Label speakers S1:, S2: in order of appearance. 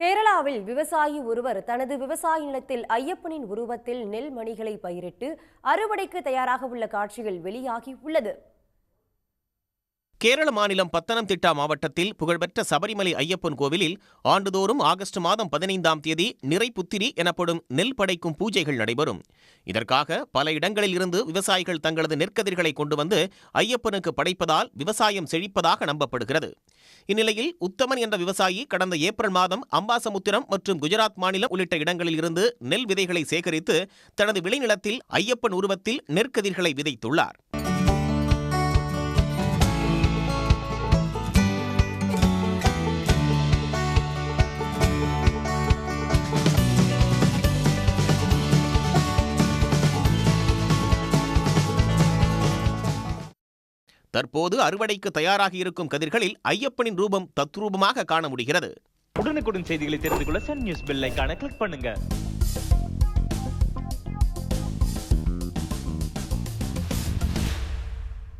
S1: கேரளாவில் விவசாயி ஒருவர் தனது விவசாய நிலத்தில் ஐயப்பனின் உருவத்தில் நெல் மணிகளை பயிரிட்டு அறுவடைக்கு தயாராக உள்ள காட்சிகள் வெளியாகி உள்ளது.
S2: கேரள மாநிலம் பத்தனம்திட்டா மாவட்டத்தில் புகழ்பெற்ற சபரிமலை ஐயப்பன் கோவிலில் ஆண்டுதோறும் ஆகஸ்ட் மாதம் பதினைந்தாம் தேதி நிறைப்புத்திரி எனப்படும் நெல் படைக்கும் பூஜைகள் நடைபெறும். இதற்காக பல இடங்களில் இருந்து விவசாயிகள் தங்களது நெற்கதிர்களை கொண்டு வந்து ஐயப்பனுக்கு படைப்பதால் விவசாயம் செழிப்பதாக நம்பப்படுகிறது. இந்நிலையில் உத்தமன் என்ற விவசாயி கடந்த ஏப்ரல் மாதம் அம்பாசமுத்திரம் மற்றும் குஜராத் மாநிலம் உள்ளிட்ட இடங்களில் இருந்து நெல் விதைகளை சேகரித்து தனது விளைநிலத்தில் ஐயப்பன் உருவத்தில் நெற்கதிர்களை விதைத்துள்ளார். தற்போது அறுவடைக்கு தயாராகி இருக்கும் கதிர்களில் ஐயப்பனின் ரூபம் தத்ரூபமாக காண முடிகிறது.
S3: உடனுக்குடன் செய்திகளை தெரிந்து கொள்ள சன் நியூஸ் பெல் கிளிக் பண்ணுங்க.